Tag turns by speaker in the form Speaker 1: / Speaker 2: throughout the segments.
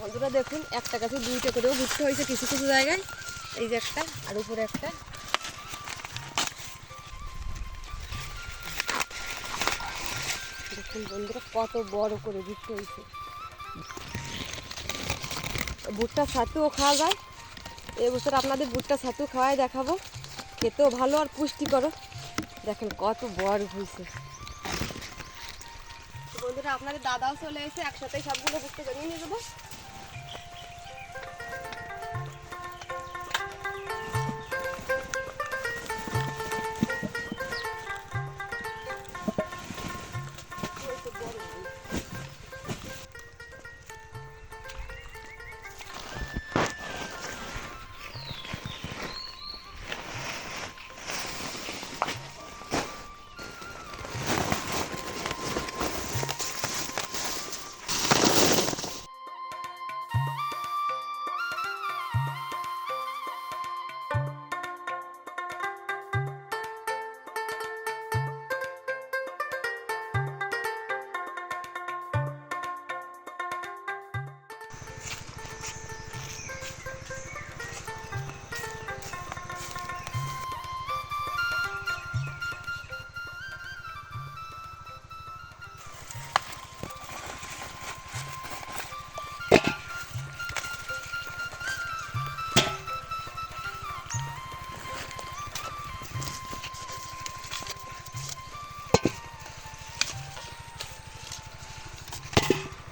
Speaker 1: বন্ধুরা দেখুন, একটা গাছে দুইটা করেও ঘুরতে হয়েছে কিছু কিছু জায়গায়। এই যে একটা, আর উপরে একটা। দেখুন বন্ধুরা, কত বড় করে ঘুরতে হয়েছে। ভুট্টা ছাতুও খাওয়া যায়। এবছর আপনাদের ভুট্টা ছাতু খাওয়াই দেখাবো। খেতেও ভালো আর পুষ্টিকর দেখেন কত বড় হয়েছে। বন্ধুরা, আপনাদের দাদাও চলে এসে একসাথে সবগুলো ভুট্টা জমিয়ে নিয়ে যাব।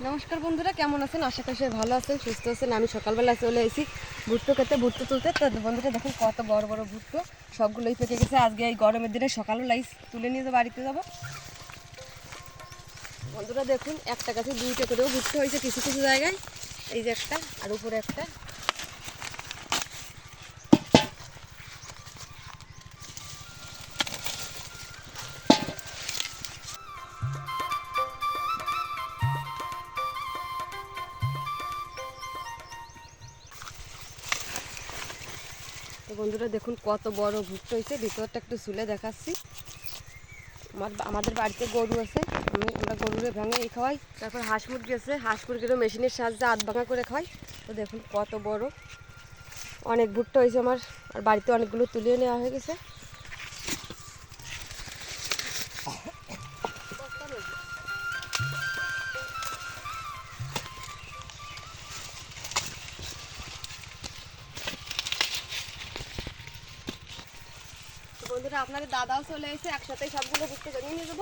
Speaker 1: নমস্কার বন্ধুরা, কেমন আছেন? আশা করি ভালো আছেন, সুস্থ আছেন। আমি সকালবেলা চলে এসেছি ভুট্টো খেতে, ভুট্টো তুলতে। তো বন্ধুরা, দেখুন কত বড় বড় ভুট্টো, সবগুলোই পেকে গেছে। আজকে এই গরমের দিনে সকালবেলাই তুলে নিয়ে বাড়িতে যাব। বন্ধুরা, দেখুন, একটা গাছে দুইটা করেও ভুট্টো হয়েছে কিছু কিছু জায়গায়। এই যে একটা, আর উপরে একটা। তো বন্ধুরা দেখুন কত বড় ভুট্টো হয়েছে। ভিতরটা একটু চুলে দেখাচ্ছি। আমার আমাদের বাড়িতে গরু আছে। আমি আমরা গরুরে ভেঙে এই খাওয়াই। তারপর হাঁস মুরগি আছে। হাঁস মুরগিরও মেশিনের সাহায্যে আধ ভাঙা করে খাওয়াই। তো দেখুন কত বড়। অনেক ভুট্টা হয়েছে আমার। আর বাড়িতে অনেকগুলো তুলে নেওয়া হয়ে গেছে। দাদাও চলে এসে একসাথে সবগুলো বুঝতে জমিয়ে নিয়ে যাব।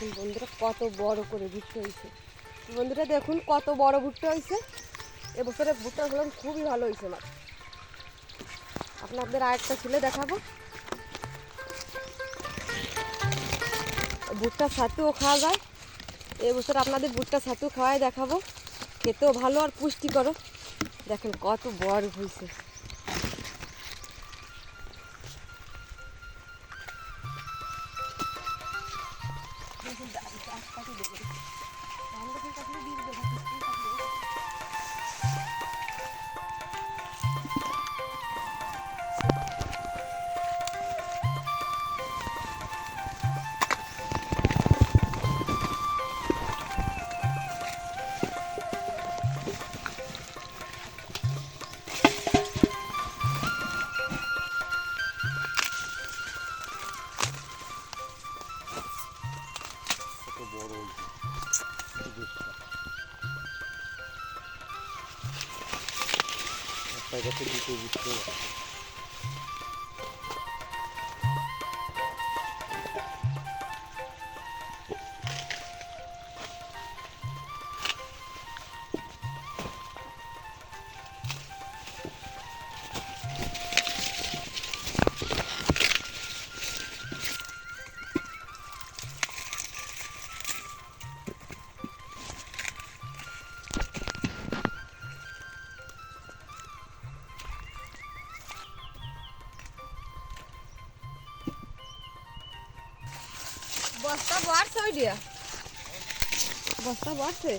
Speaker 1: দেখুন বন্ধুরা, কত বড় করে ভুট্টা হয়েছে। বন্ধুরা দেখুন কত বড় ভুট্টা হয়েছে। এবছরে ভুট্টা ফলন খুবই ভালো হয়েছে আমার। আপনাদের আরেকটা ছেলে দেখাবো। ভুট্টা ছাতুও খাওয়া যায়। এবছর আপনাদের ভুট্টা ছাতু খাওয়াই দেখাবো। খেতেও ভালো আর পুষ্টিকর। দেখেন কত বড় হয়েছে।
Speaker 2: একটা গাছে দুটো বুঝতে
Speaker 1: বস্তা বাড়ছে ওই দিয়া। বস্তা বাড়ছে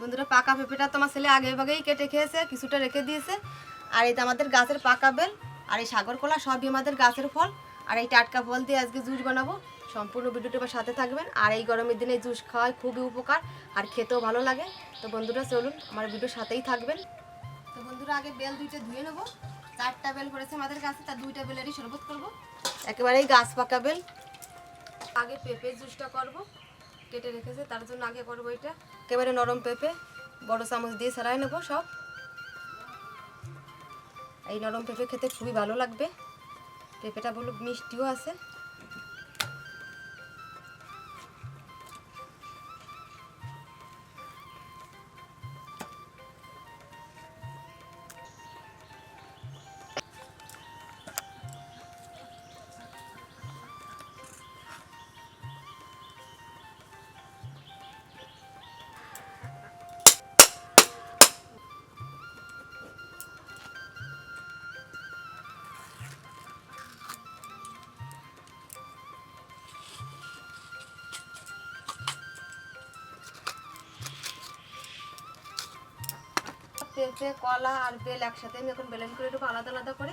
Speaker 1: বন্ধুরা, পাকা পেঁপেটা তোমার ছেলে আগে ভাগেই কেটে খেয়েছে, কিছুটা রেখে দিয়েছে। আর এটা আমাদের গাছের পাকা বেল, আর এই সাগর কলা সবই আমাদের গাছের ফল। আর এই টাটকা ফল দিয়ে আজকে জুস বানাবো। সম্পূর্ণ ভিডিওটা এবার সাথে থাকবেন। আর এই গরমের দিনে জুস খাওয়াই খুবই উপকার, আর খেতেও ভালো লাগে। তো বন্ধুরা, চলুন, আমার ভিডিওর সাথেই থাকবেন। তো বন্ধুরা, আগে বেল দুইটা ধুয়ে নেব। চারটা বেল করেছে আমাদের কাছে তার দুইটা বেলেরই শরবত করব। একেবারেই গাছ পাকা বেল। আগে পেঁপে জুসটা করব। কেটে রেখেছে, তার জন্য আগে করব এটা। একেবারে নরম পেঁপে, বড় চামচ দিয়ে সারাই নেব সব। এই নরম পেঁপে খেতে খুবই ভালো লাগবে। পেঁপেটা বলো মিষ্টিও আছে। পেঁপে কলা আর বেল একসাথে আমি এখন বেলেন করে একটু আলাদা আলাদা করে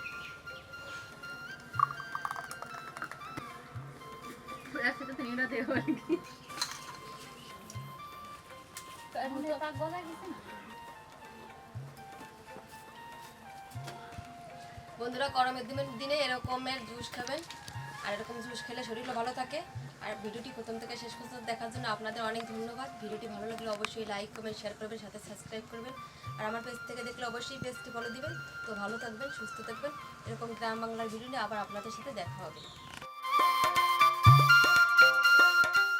Speaker 3: তিনটা দেবো আর কি।
Speaker 1: বন্ধুরা গরমের দিনে এরকমের জুস খাবেন আর এরকম জুস খেলে শরীরও ভালো থাকে। আর ভিডিওটি প্রথম থেকে শেষ পর্যন্ত দেখার জন্য আপনাদের অনেক ধন্যবাদ। ভিডিওটি ভালো লাগলে অবশ্যই লাইক কমেন্ট শেয়ার করবেন সাথে সাবস্ক্রাইব করবেন। আর আমার পেজ থেকে দেখলে অবশ্যই পেজটি ফলো দিবেন। তো ভালো থাকবেন সুস্থ থাকবেন। এরকম গ্রাম বাংলার ভিডিও নিয়ে আবার আপনাদের সাথে দেখা হবে।